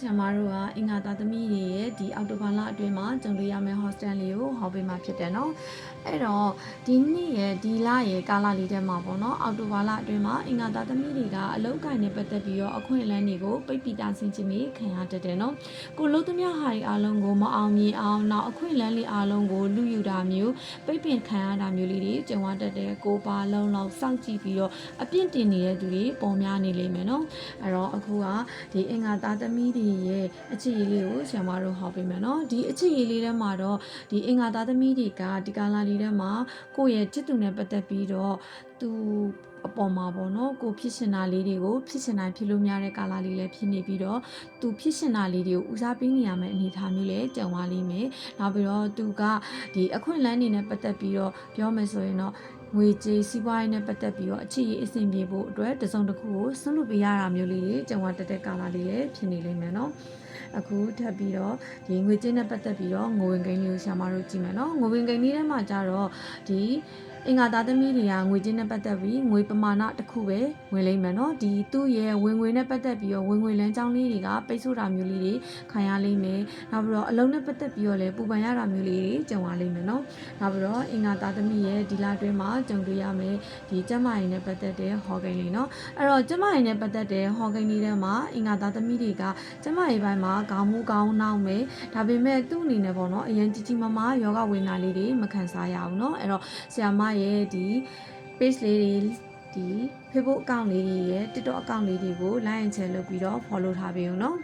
ဆရာမတို့ကအင်္ဂါသားသမီးတွေရဲ့ဒီအောက်တိုဘာလအတွင်းမှာကြုံတွေ့ရမယ့် hostel လေးကိုဟောပေးမှာဖြစ်တယ်နော်အဲ့တော့ဒီနှစ်ရဲ့ဒီလရဲ့ကာလလေးထဲမှာပေါ့နော်အောက်တိုဘာလအတွင်းမှာအင်္ဂါသားသမီးတွေကအလောက်ကိုင်းနဲ့ပတ်သက်ပြီးတော့အခွင့်အလမ်းတွေကိုပိတ်ပီတာဆင်ခြင်းတွေခံရတတ်တယ်နော်ကိုလို့သမျှဟာတွေအားလုံးကိုမအောင်မြင်အောင်နောက်အခွင့်အလမ်းလေးအားလုံးကိုလူယူတာမျိုးပိတ်ပင်ခံရတာမျိုးလေးတွေကြုံရတတ်တယ်ကိုပါလုံးလုံးစောင့်ကြည့်ပြီးတော့အပြင့်တင်နေတဲ့သူတွေပုံများနေလိမ့်မယ်နော်အဲ့တော့အခုကဒီအင်္ဂါသားသမီးတွေရဲ့အခြေအရေးလေးကိုဆရာမတို့ဟောပေးမယ်နော်ဒီအခြေအရေးလေးထဲမှာတော့ဒီအင်္ဂါသားသမီးတွေကဒီကာလာလေးထဲမှာကိုယ့်ရဲ့จิตသူနဲ့ပတ်သက်ပြီးတော့သူအပေါ်မှာပေါ့နော်ကိုဖြစ်ရှင်တာလေးတွေကိုဖြစ်ရှင်တိုင်းဖြစ်လို့များတဲ့ကာလာလေးလည်းဖြစ်နေပြီးတော့သူဖြစ်ရှင်တာလေးတွေကိုဦးစားပေးနေရမယ့်အနေအထားမျိုးလည်းကြုံသွားလိမ့်မယ်နောက်ပြီးတော့သူကဒီအခွင့်အလမ်းနေနဲ့ပတ်သက်ပြီးတော့ပြောမယ်ဆိုရင်တော့ ငွေကြေးစီးပွားရေးနဲ့ပတ်သက်ပြီးတော့အခြေအရေးအဆင်ပြေဖို့အတွက်တစ်စုံတစ်ခုကိုဆွလွတ်ပေးရတာမျိုးလေးတွေကြုံရတတ်တဲ့ကာလလေးလည်းဖြစ်နေလိမ့်မယ်နော်အခုထပ်ပြီးတော့ဒီငွေကြေးနဲ့ပတ်သက်ပြီးတော့ငွေဝင်ကိန်းလေးကိုဆရာမတို့ကြည့်မယ်နော်ငွေဝင်ကိန်းလေးထဲမှာကျတော့ဒီအင်္ဂါသားသမီးတွေကငွေကြေးနဲ့ပတ်သက်ပြီးငွေပမာဏတစ်ခုပဲဝင်လိမ့်မယ်နော်ဒီသူ့ရဲ့ဝင်ငွေနဲ့ပတ်သက်ပြီးတော့ဝင်ငွေလမ်းကြောင်းလေးတွေကပိတ်ဆို့တာမျိုးလေးတွေခံရလိမ့်မယ်နောက်ပြီးတော့အလုံးနဲ့ပတ်သက်ပြီးတော့လည်းပူပန်ရတာမျိုးလေးတွေကြုံရလိမ့်မယ်နော်နောက်ပြီးတော့အင်္ဂါသားသမီးရဲ့ဒီလအတွင်းမှာကြုံတွေ့ရမယ်ဒီကျမရင်နဲ့ပတ်သက်တဲ့ဟော်ဂိန်းလေးနော်အဲ့တော့ကျမရင်နဲ့ပတ်သက်တဲ့ဟော်ဂိန်းလေးထဲမှာအင်္ဂါသားသမီးတွေကကျမရင်ပိုင်းမှာခေါင်းမူခေါင်းနောက်မယ်ဒါပေမဲ့သူ့အနေနဲ့ပေါ့နော်အရင်ကြီးကြီးမားမားယောဂဝေဒနာလေးတွေမခံစားရဘူးနော်အဲ့တော့ဆရာမရဲ့ဒီ page လေးတွေဒီ Facebook account လေးတွေရဲ့ TikTok account လေးတွေကို like and share လုပ်ပြီးတော့ follow ထားပေးအောင်နော်